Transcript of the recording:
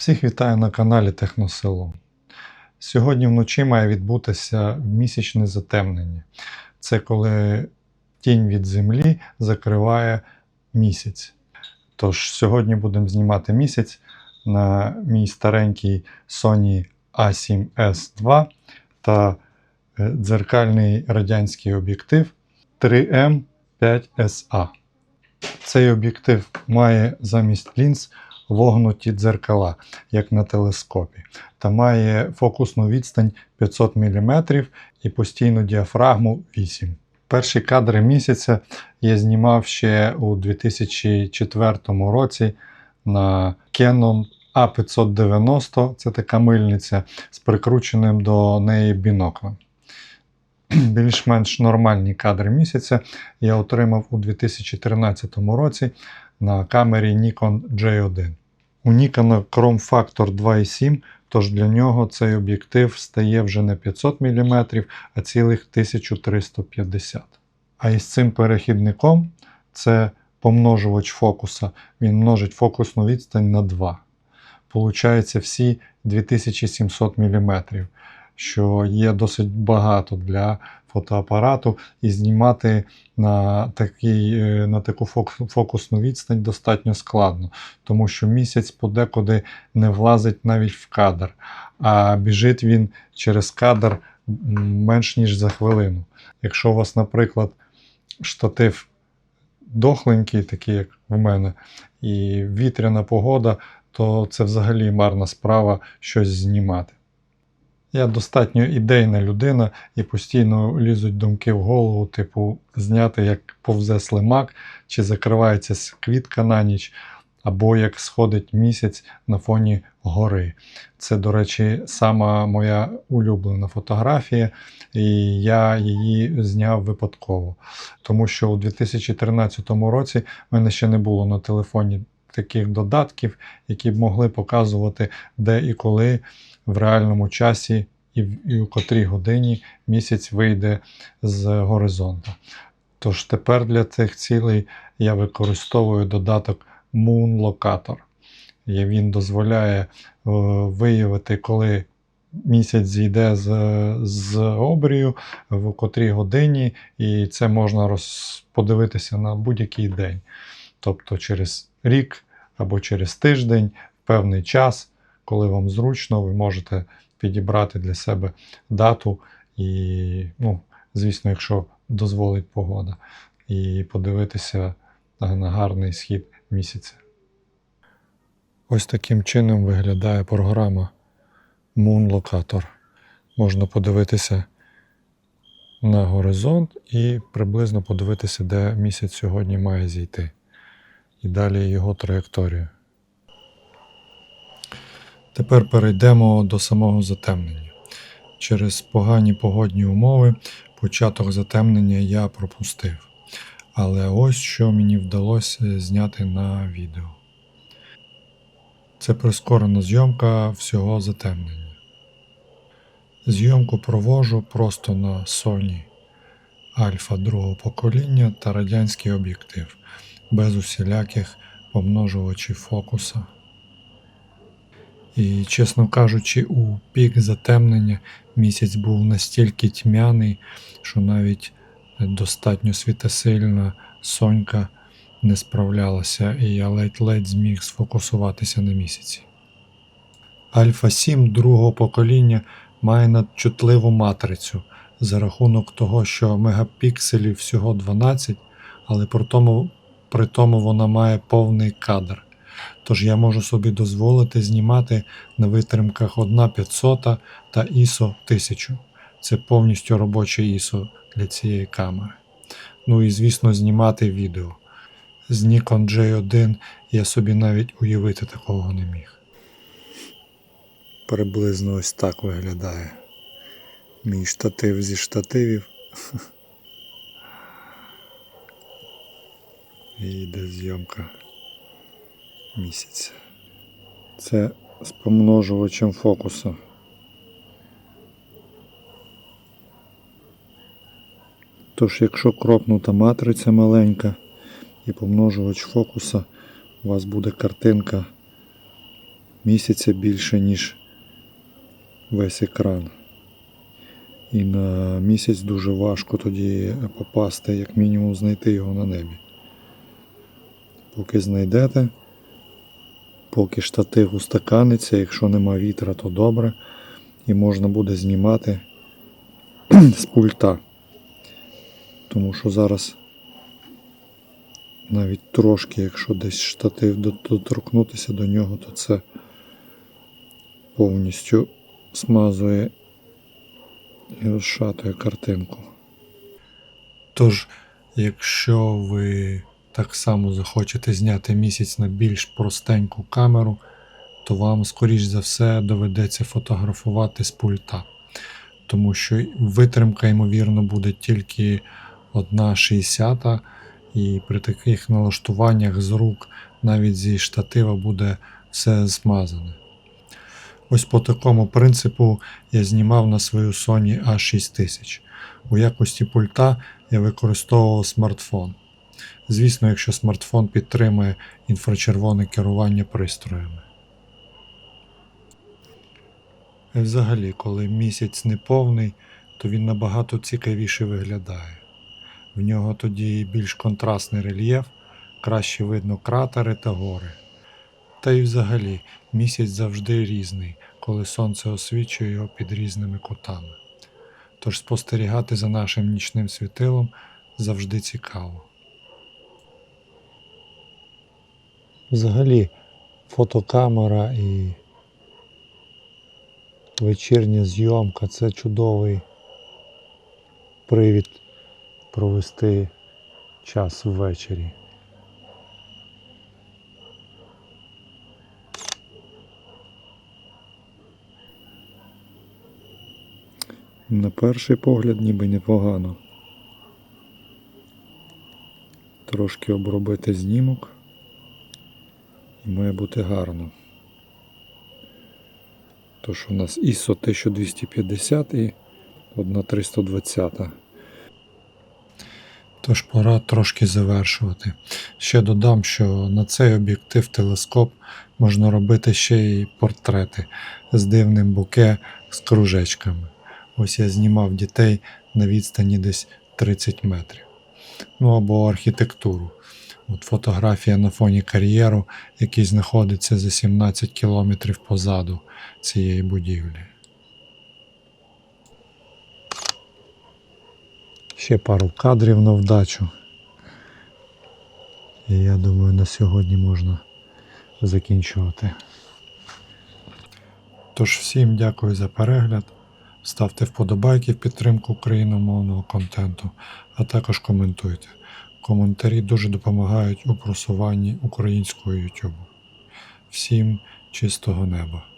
Всіх вітаю на каналі Техносело. Сьогодні вночі має відбутися місячне затемнення. Це коли тінь від землі закриває місяць. Тож сьогодні будемо знімати місяць на мій старенький Sony A7S II та е, дзеркальний радянський об'єктив 3M5SA. Цей об'єктив має замість лінз вогнуті дзеркала, як на телескопі, та має фокусну відстань 500 мм і постійну діафрагму 8. Перші кадри місяця я знімав ще у 2004 році на Canon A590, це така мильниця з прикрученим до неї біноклем. Більш-менш нормальні кадри місяця я отримав у 2013 році на камері Nikon J1. У Nikon Chrome Factor 2.7, тож для нього цей об'єктив стає вже не 500 мм, а цілих 1350. А із цим перехідником це помножувач фокуса, він множить фокусну відстань на 2. Получається всі 2700 мм, що є досить багато для фотоапарату, і знімати на, такий, е, на таку фокусну відстань достатньо складно, тому що місяць подекуди не влазить навіть в кадр, а біжить він через кадр менш ніж за хвилину. Якщо у вас, наприклад, штатив дохленький, такий як в мене, і вітряна погода, то це взагалі марна справа щось знімати. Я достатньо ідейна людина і постійно лізуть думки в голову, типу, зняти, як повзе слимак, чи закривається квітка на ніч, або як сходить місяць на фоні гори. Це, до речі, сама моя улюблена фотографія, і я її зняв випадково. Тому що у 2013 році в мене ще не було на телефоні таких додатків, які б могли показувати, де і коли в реальному часі і, в, і у котрій годині місяць вийде з горизонту. Тож тепер для цих цілей я використовую додаток Moon Locator. І він дозволяє е, виявити, коли місяць зійде з, з обрію, в котрій годині, і це можна роз, подивитися на будь-який день. Тобто через рік або через тиждень, певний час, коли вам зручно, ви можете підібрати для себе дату і, ну, звісно, якщо дозволить погода, і подивитися на гарний схід місяця. Ось таким чином виглядає програма Moon Locator. Можна подивитися на горизонт і приблизно подивитися, де місяць сьогодні має зійти. І далі його траєкторію. Тепер перейдемо до самого затемнення. Через погані погодні умови початок затемнення я пропустив. Але ось що мені вдалося зняти на відео. Це прискорена зйомка всього затемнення. Зйомку провожу просто на Sony Альфа другого покоління та радянський об'єктив, без усіляких помножувачів фокуса. І, чесно кажучи, у пік затемнення місяць був настільки тьмяний, що навіть достатньо світосильна сонька не справлялася, і я ледь-ледь зміг сфокусуватися на місяці. Альфа 7 другого покоління має надчутливу матрицю за рахунок того, що мегапікселів всього 12, але при тому, при тому вона має повний кадр. Тож я можу собі дозволити знімати на витримках 1500 та ISO 1000. Це повністю робоче ISO для цієї камери. Ну і, звісно, знімати відео. З Nikon J1 я собі навіть уявити такого не міг. Приблизно ось так виглядає. Мій штатив зі штативів. І йде зйомка місяця. Це з помножувачем фокусу. Тож, якщо кропнута матриця маленька і помножувач фокуса, у вас буде картинка місяця більше, ніж весь екран. І на місяць дуже важко тоді попасти, як мінімум знайти його на небі. Поки знайдете, поки штатив устаканиться, якщо нема вітра, то добре. І можна буде знімати з пульта. Тому що зараз навіть трошки, якщо десь штатив доторкнутися до нього, то це повністю смазує і розшатує картинку. Тож, якщо ви так само захочете зняти місяць на більш простеньку камеру, то вам, скоріш за все, доведеться фотографувати з пульта. Тому що витримка, ймовірно, буде тільки 1,60, і при таких налаштуваннях з рук, навіть зі штатива, буде все змазане. Ось по такому принципу я знімав на свою Sony A6000. У якості пульта я використовував смартфон. Звісно, якщо смартфон підтримує інфрачервоне керування пристроями. І взагалі, коли місяць неповний, то він набагато цікавіше виглядає. В нього тоді більш контрастний рельєф, краще видно кратери та гори. Та й взагалі місяць завжди різний, коли сонце освічує його під різними кутами. Тож спостерігати за нашим нічним світилом завжди цікаво. Взагалі, фотокамера і вечірня зйомка це чудовий привід провести час ввечері. На перший погляд ніби непогано. Трошки обробити знімок і має бути гарно. Тож у нас ISO 1250 і 1320. Тож пора трошки завершувати. Ще додам, що на цей об'єктив телескоп можна робити ще й портрети з дивним буке з кружечками. Ось я знімав дітей на відстані десь 30 метрів. Ну або архітектуру. От фотографія на фоні кар'єру, який знаходиться за 17 кілометрів позаду цієї будівлі. Ще пару кадрів на вдачу. І я думаю, на сьогодні можна закінчувати. Тож всім дякую за перегляд. Ставте вподобайки в підтримку україномовного контенту, а також коментуйте. Коментарі дуже допомагають у просуванні українського YouTube. Всім чистого неба!